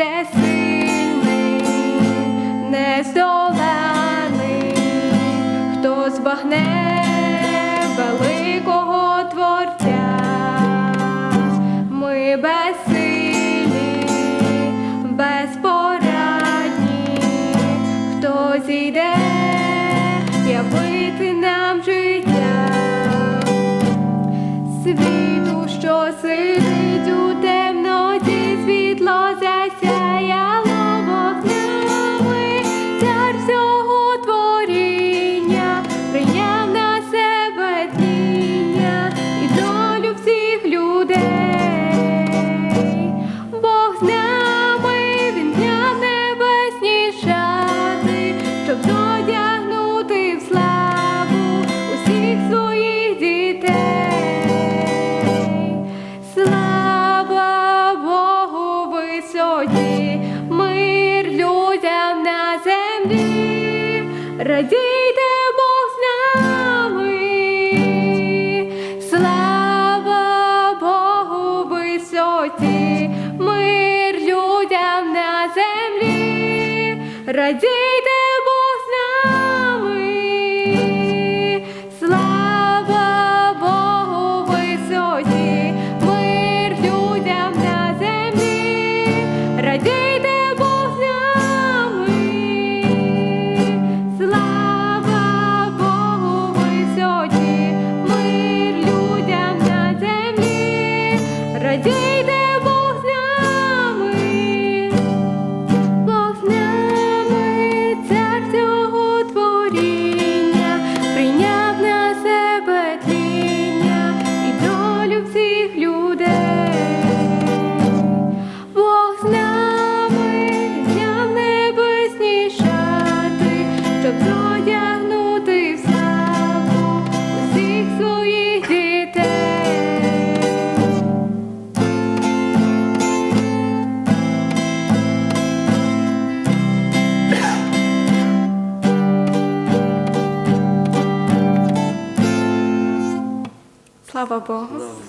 це сильний, нездоланий, хто збагне великого творця, ми безсилі, безпорадні, хто зійде, явити нам життя? Світу. висоті, мир людям на землі, радійте Бог з нами, слава Богу висоті, мир людям на землі, радійте. day. Lavabo. Lavabo.